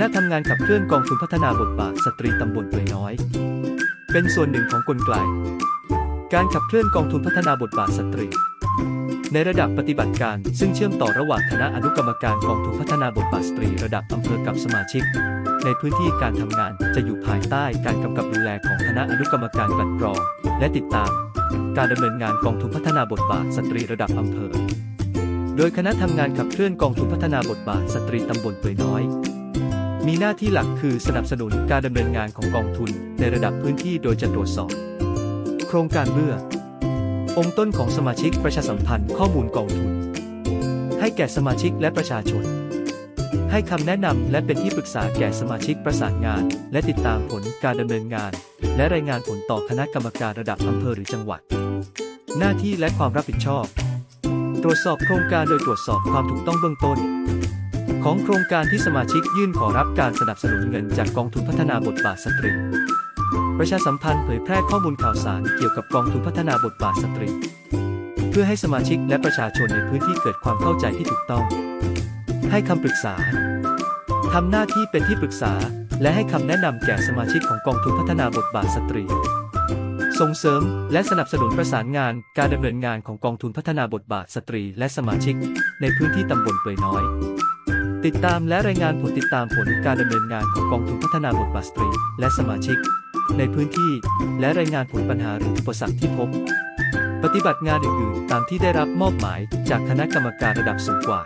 ณะทำงานขับเคลื่อนกองทุนพัฒนาบทบาทสตรีตำบลเปยน้อย เป็นส่วนหนึ่งของกลไก การขับเคลื่อนกองทุนพัฒนาบทบาทสตรี ในระดับปฏิบัติการ ซึ่งเชื่อมต่อระหว่างคณะอนุกรรมการกองทุนพัฒนาบทบาทสตรี ระดับอำเภอกับสมาชิก ในพื้นที่การทำงานจะอยู่ภายใต้การกำกับดูแลของคณะอนุกรรมการกลั่นกรอง และติดตาม การดำเนินงานกองทุนพัฒนาบทบาทสตรีระดับอำเภอ โดยคณะทำงานขับเคลื่อนกองทุนพัฒนาบทบาทสตรีตำบลเปยน้อย มีหน้าที่หลักคือสนับสนุนการดำเนินงานของกองทุนในระดับพื้นที่โดยจะตรวจสอบ โครงการเมื่อ องค์ต้นของสมาชิกประชาสัมพันธ์ข้อมูลกองทุน ให้แก่สมาชิกและประชาชน ให้คำแนะนำและเป็นที่ปรึกษาแก่สมาชิกประสานงาน และติดตามผลการดำเนินงาน และรายงานผลต่อคณะกรรมการระดับอำเภอหรือจังหวัด หน้าที่และความรับผิดชอบ ตรวจสอบโครงการโดยตรวจสอบความถูกต้องเบื้องต้น ของโครงการที่สมาชิกยื่นขอรับการสนับสนุนเงินจากกองทุนพัฒนาบทบาทสตรี ประชาสัมพันธ์เผยแพร่ข้อมูลข่าวสารเกี่ยวกับกองทุนพัฒนาบทบาทสตรี เพื่อให้สมาชิกและประชาชนในพื้นที่เกิดความเข้าใจที่ถูกต้อง ให้คำปรึกษาทำหน้าที่เป็นที่ปรึกษา และให้คำแนะนำแก่สมาชิกของกองทุนพัฒนาบทบาทสตรี ส่งเสริมและสนับสนุนประสานงานการดำเนินงานของกองทุนพัฒนาบทบาทสตรี และสมาชิก ในพื้นที่ตำบลเปยน้อย ติดตามและรายงานผลติดตามผลการดำเนินงานของกองทุนพัฒนาบทบาทสตรี และสมาชิก ในพื้นที่และรายงานผลปัญหาหรืออุปสรรคที่พบ ปฏิบัติงานอื่นๆ ตามที่ได้รับมอบหมายจากคณะกรรมการระดับสูงกว่า